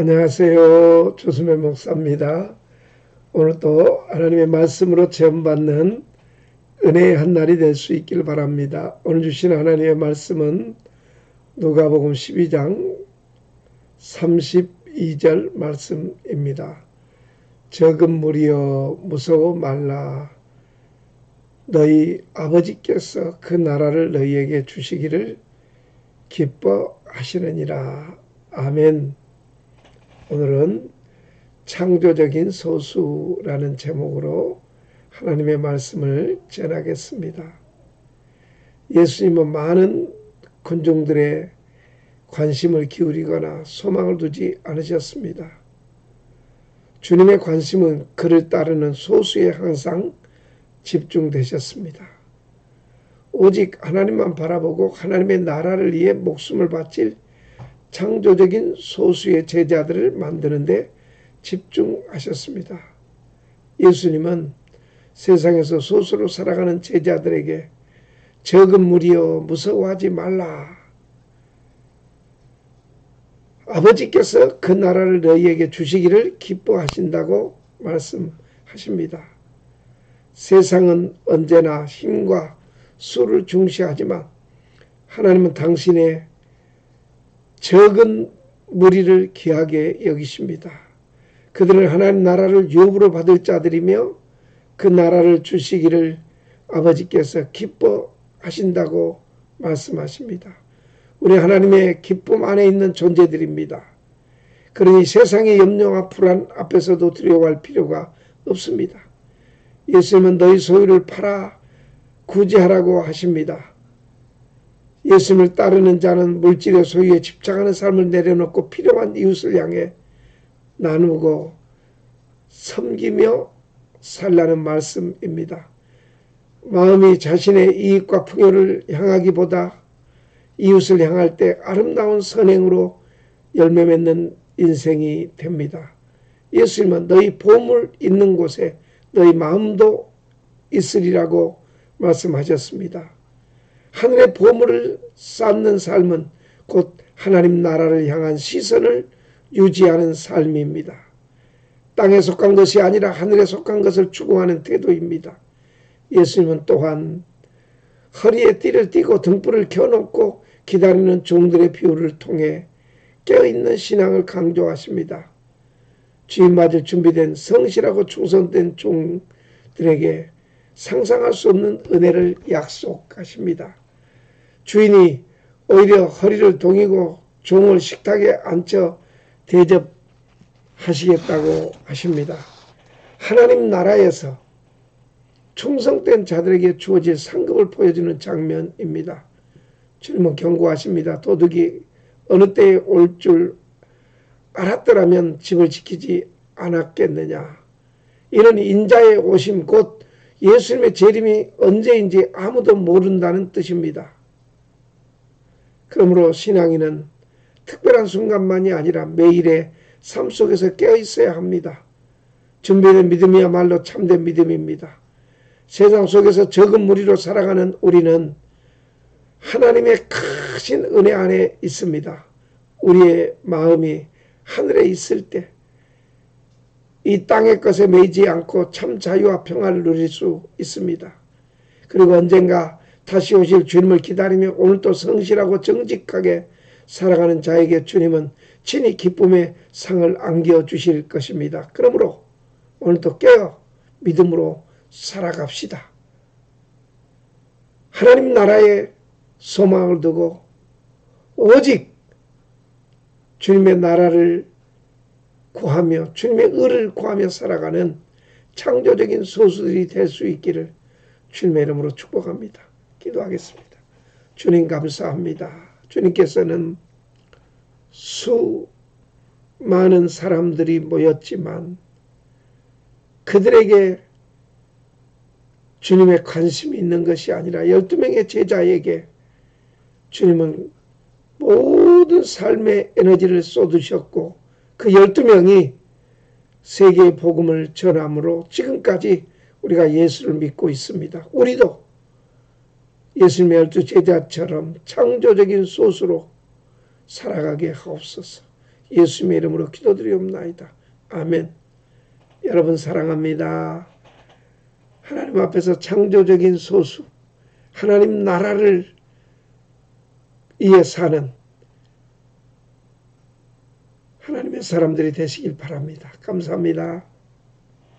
안녕하세요. 조수매 목사입니다. 오늘도 하나님의 말씀으로 체험받는 은혜의 한 날이 될 수 있길 바랍니다. 오늘 주신 하나님의 말씀은 누가복음 12장 32절 말씀입니다. 적은 무리여 무서워 말라. 너희 아버지께서 그 나라를 너희에게 주시기를 기뻐하시느니라. 아멘. 오늘은 창조적인 소수라는 제목으로 하나님의 말씀을 전하겠습니다. 예수님은 많은 군중들의 관심을 기울이거나 소망을 두지 않으셨습니다. 주님의 관심은 그를 따르는 소수에 항상 집중되셨습니다. 오직 하나님만 바라보고 하나님의 나라를 위해 목숨을 바칠 창조적인 소수의 제자들을 만드는데 집중하셨습니다. 예수님은 세상에서 소수로 살아가는 제자들에게 적은 무리여 무서워하지 말라. 아버지께서 그 나라를 너희에게 주시기를 기뻐하신다고 말씀하십니다. 세상은 언제나 힘과 수를 중시하지만 하나님은 당신의 적은 무리를 귀하게 여기십니다. 그들은 하나님 나라를 유업으로 받을 자들이며 그 나라를 주시기를 아버지께서 기뻐하신다고 말씀하십니다. 우리 하나님의 기쁨 안에 있는 존재들입니다. 그러니 세상의 염려와 불안 앞에서도 두려워할 필요가 없습니다. 예수님은 너희 소유를 팔아 구제하라고 하십니다. 예수님을 따르는 자는 물질의 소유에 집착하는 삶을 내려놓고 필요한 이웃을 향해 나누고 섬기며 살라는 말씀입니다. 마음이 자신의 이익과 풍요를 향하기보다 이웃을 향할 때 아름다운 선행으로 열매 맺는 인생이 됩니다. 예수님은 너희 보물 있는 곳에 너희 마음도 있으리라고 말씀하셨습니다. 하늘의 보물을 쌓는 삶은 곧 하나님 나라를 향한 시선을 유지하는 삶입니다. 땅에 속한 것이 아니라 하늘에 속한 것을 추구하는 태도입니다. 예수님은 또한 허리에 띠를 띠고 등불을 켜놓고 기다리는 종들의 비유를 통해 깨어있는 신앙을 강조하십니다. 주인 맞을 준비된 성실하고 충성된 종들에게 상상할 수 없는 은혜를 약속하십니다. 주인이 오히려 허리를 동이고 종을 식탁에 앉혀 대접하시겠다고 하십니다. 하나님 나라에서 충성된 자들에게 주어질 상급을 보여주는 장면입니다. 주님은 경고하십니다. 도둑이 어느 때에 올 줄 알았더라면 집을 지키지 않았겠느냐. 이는 인자의 오심 곧 예수님의 재림이 언제인지 아무도 모른다는 뜻입니다. 그러므로 신앙인은 특별한 순간만이 아니라 매일의 삶 속에서 깨어 있어야 합니다. 준비된 믿음이야말로 참된 믿음입니다. 세상 속에서 적은 무리로 살아가는 우리는 하나님의 크신 은혜 안에 있습니다. 우리의 마음이 하늘에 있을 때 이 땅의 것에 매이지 않고 참 자유와 평화를 누릴 수 있습니다. 그리고 언젠가 다시 오실 주님을 기다리며 오늘도 성실하고 정직하게 살아가는 자에게 주님은 친히 기쁨의 상을 안겨 주실 것입니다. 그러므로 오늘도 깨어 믿음으로 살아갑시다. 하나님 나라에 소망을 두고 오직 주님의 나라를 구하며 주님의 의를 구하며 살아가는 창조적인 소수들이 될 수 있기를 주님의 이름으로 축복합니다. 기도하겠습니다. 주님 감사합니다. 주님께서는 수많은 사람들이 모였지만 그들에게 주님의 관심이 있는 것이 아니라 12명의 제자에게 주님은 모든 삶의 에너지를 쏟으셨고 그 12명이 세계의 복음을 전함으로 지금까지 우리가 예수를 믿고 있습니다. 우리도 예수님의 열두 제자처럼 창조적인 소스로 살아가게 하옵소서. 예수님의 이름으로 기도드리옵나이다. 아멘. 여러분 사랑합니다. 하나님 앞에서 창조적인 소수, 하나님 나라를 위해 사는 하나님의 사람들이 되시길 바랍니다. 감사합니다.